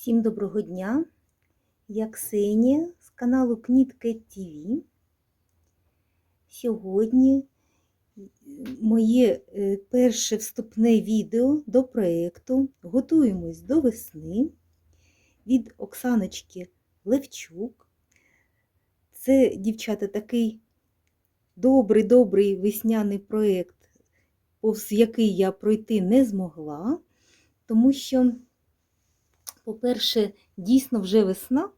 Всім доброго дня! Я Ксенія з каналу Кнітка ТВ. Сьогодні моє е, перше вступне відео до проєкту Готуємось до весни від Оксаночки Левчук. Це, дівчата, такий добрий-добрий весняний проєкт, повз який я пройти не змогла, тому що. По-перше, дійсно вже весна.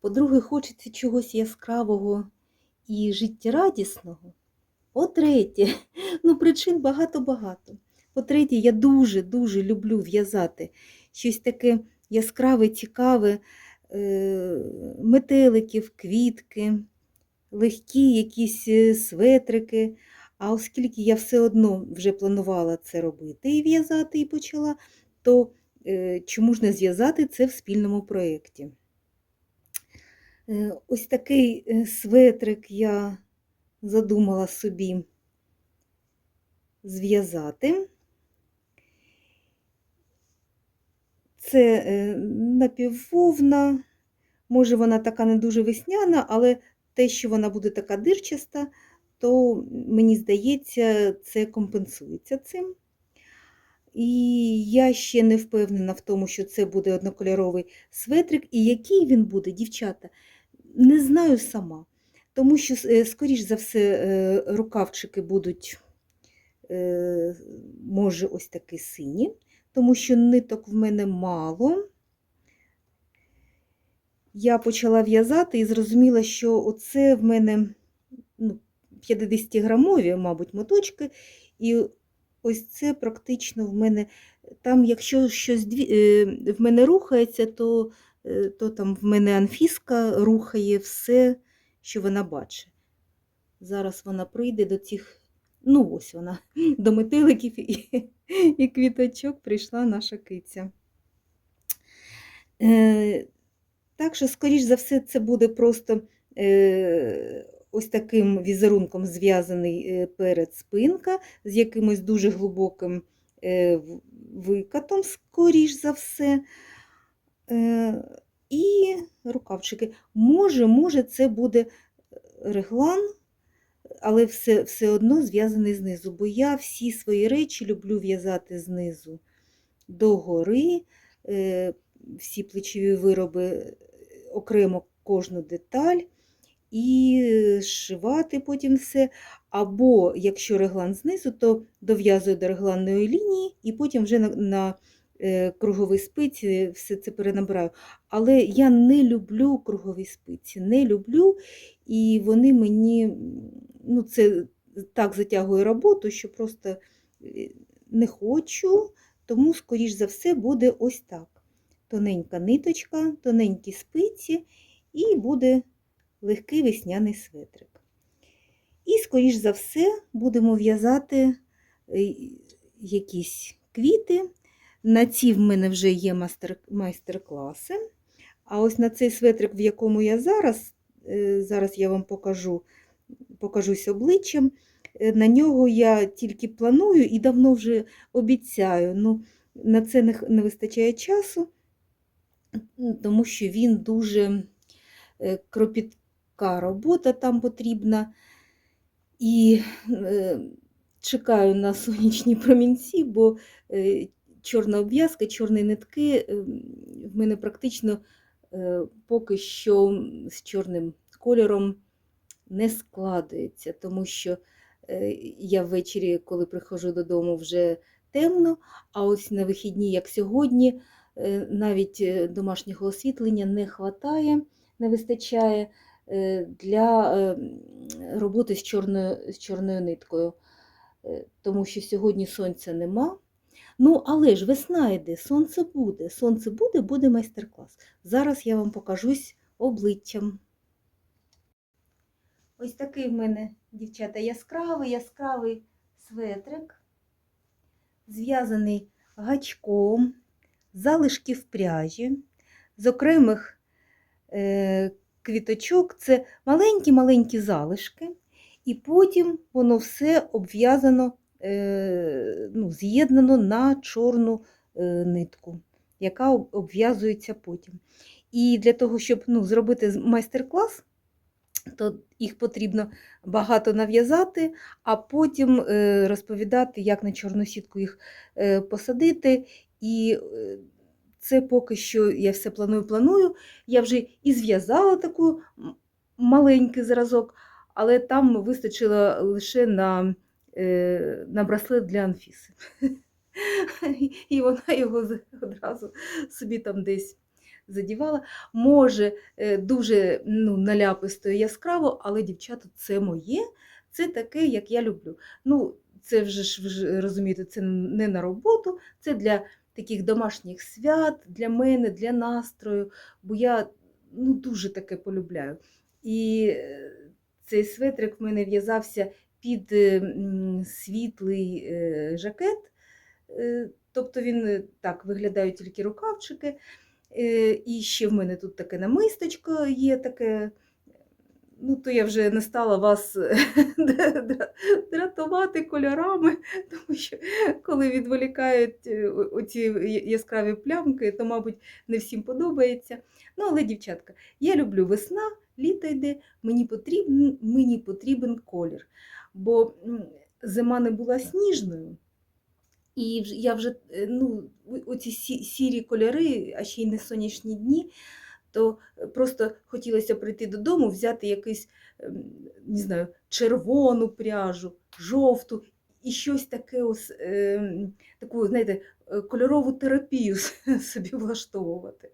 По-друге, хочеться чогось яскравого і життєрадісного. По-третє, ну, причин багато-багато. По-третє, я дуже-дуже люблю в'язати щось таке яскраве, цікаве, е, метеликів, квітки, легкі якісь е, светрики. А оскільки я все одно вже планувала це робити і в'язати, і почала, то Е, чому ж не зв'язати це в спільному проєкті. Е, ось такий е, светрик я задумала собі зв'язати. Це напіввовна, може вона така не дуже весняна, але те, що вона буде така дирчаста, то мені здається, це компенсується цим. І я ще не впевнена в тому, що це буде однокольоровий светрик. І який він буде, дівчата, не знаю сама. Тому що, е, скоріш за все, е, рукавчики будуть, е, може, ось такі сині, тому що ниток в мене мало. Я почала в'язати і зрозуміла, що оце в мене ну, 50-грамові, мабуть, моточки. І Ось це практично в мене. Там, якщо щось е, в мене рухається, то е, то там в мене анфіска рухає все, що вона бачить. Зараз вона прийде до цих, ну ось вона, до метеликів і, і квіточок прийшла наша киця. Е, Так що, скоріш за все, це буде просто е, ось таким візерунком зв'язаний е, перед спинка, з якимось дуже глибоким е, викатом, скоріш за все. Е, і рукавчики. Може, може, це буде реглан, але все все одно зв'язаний знизу, бо я всі свої речі люблю в'язати знизу догори, всі плечові вироби окремо кожну деталь і зшивати потім все. Або, якщо реглан знизу, то дов'язую до регланної лінії і потім вже на, на е, круговій спиці все це перенабираю. Але я не люблю кругові спиці, не люблю, і вони мені ну, це так затягує роботу, що просто е, не хочу, тому, скоріш за все, буде ось так. Тоненька ниточка, тоненькі спиці, і буде легкий весняний светрик. І, скоріш за все, будемо в'язати е, якісь квіти. На ці в мене вже є майстер-класи. А ось на цей светрик, в якому я зараз, е, зараз я вам покажу, покажусь обличчям. Е, на нього я тільки планую і давно вже обіцяю. Ну, На це не вистачає часу, тому що він дуже кропіт, така робота там потрібна. І е, чекаю на сонячні промінці, бо е, чорна обв'язка, чорні нитки е, в мене практично е, поки що з чорним кольором не складається, тому що е, я ввечері, коли приходжу додому, вже темно, а ось на вихідні, як сьогодні, е, навіть е, домашнього освітлення не вистачає, не вистачає. Е, для е, роботи з чорною, з чорною ниткою, е, тому що сьогодні сонця нема. Ну, але ж весна йде, сонце буде. Сонце буде, буде майстер-клас. Зараз я вам покажусь обличчям. Ось такий в мене, дівчата, яскравий, яскравий светрик, зв'язаний гачком, залишки в пряжі, з окремих квіточок це маленькі-маленькі залишки, і потім воно все обв'язано, е, ну, з'єднано на чорну е, нитку. яка обв'язується потім. І для того, щоб ну, зробити майстер-клас, то їх потрібно багато нав'язати, а потім е, розповідати, як на чорну сітку їх посадити. І це поки що я все планую, планую. Я вже і зв'язала таку маленький зразок, але там вистачило лише на, е, на браслет для Анфіси. І вона його одразу собі там десь задівала. Може, е, дуже ну, наляписто і яскраво, але дівчата, це моє, це таке, як я люблю. Ну, це вже ж ви розумієте, це не на роботу, це для таких домашніх свят, для мене, для настрою, бо я ну, дуже таке полюбляю. І е, цей светрик в мене в'язався під е, світлий е, жакет. Тобто він так виглядають тільки рукавчики. І ще в мене тут таке намисточко є таке. Ну, то я вже не стала вас дратувати кольорами, тому що коли відволікають е, оці яскраві плямки, то, мабуть, не всім подобається. Ну, але, дівчатка, я люблю весна, літо йде, мені потрібен, мені потрібен колір. Бо зима не була сніжною. І я вже е, ну, оці сірі кольори, а ще й не сонячні дні, то е, просто хотілося прийти додому, взяти якийсь, ем, не знаю, червону пряжу, жовту і щось таке, ось, ем, таку, знаєте, е, кольорову терапію собі влаштовувати.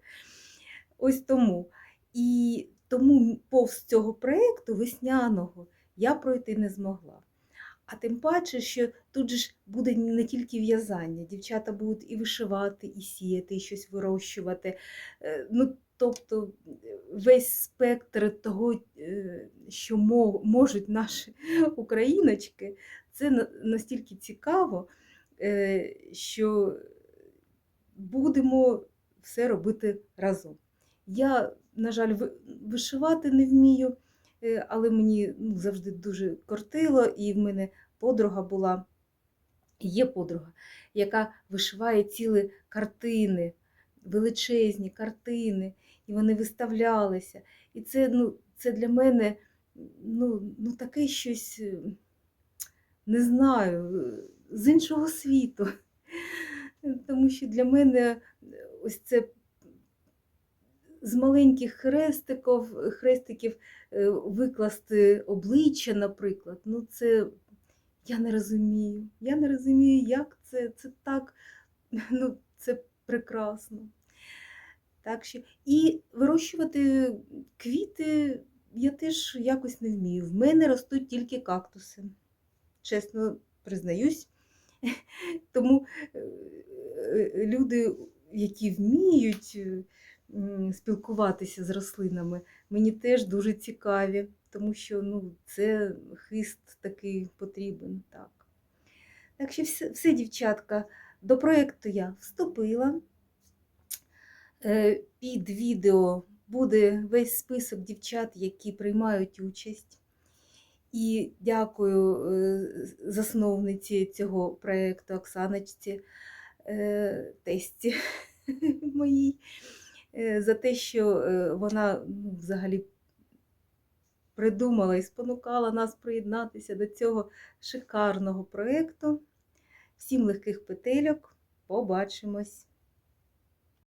Ось тому. І тому повз цього проєкту весняного я пройти не змогла. А тим паче, що тут же ж буде не тільки в'язання, дівчата будуть і вишивати, і сіяти, і щось вирощувати. Е, Ну, тобто е, весь спектр того, е, що можуть наші україночки, це настільки цікаво, е, що будемо все робити разом. Я, на жаль, вишивати не вмію, але мені ну, завжди дуже кортило, і в мене подруга була, є подруга, яка вишиває цілі картини, величезні картини, і вони виставлялися. І це, ну, це для мене ну, ну, таке щось, е, не знаю, з іншого світу. Тому що для мене е, ось це з маленьких хрестиків, хрестиків викласти обличчя, наприклад, ну це я не розумію. Я не розумію, як це, це так, ну, це прекрасно. Так що, і вирощувати квіти я теж якось не вмію. В мене ростуть тільки кактуси. Чесно признаюсь. Тому е, е, люди, які вміють е, спілкуватися з рослинами, мені теж дуже цікаві, тому що ну, це хист такий потрібен. Так, так що все, все, дівчатка, до проєкту я вступила. Е, Під відео буде весь список дівчат, які приймають участь. І дякую е, засновниці цього проєкту Оксаночці, е, тесті моїй, за те, що вона ну, взагалі придумала і спонукала нас приєднатися до цього шикарного проєкту. Всім легких петельок. Побачимось!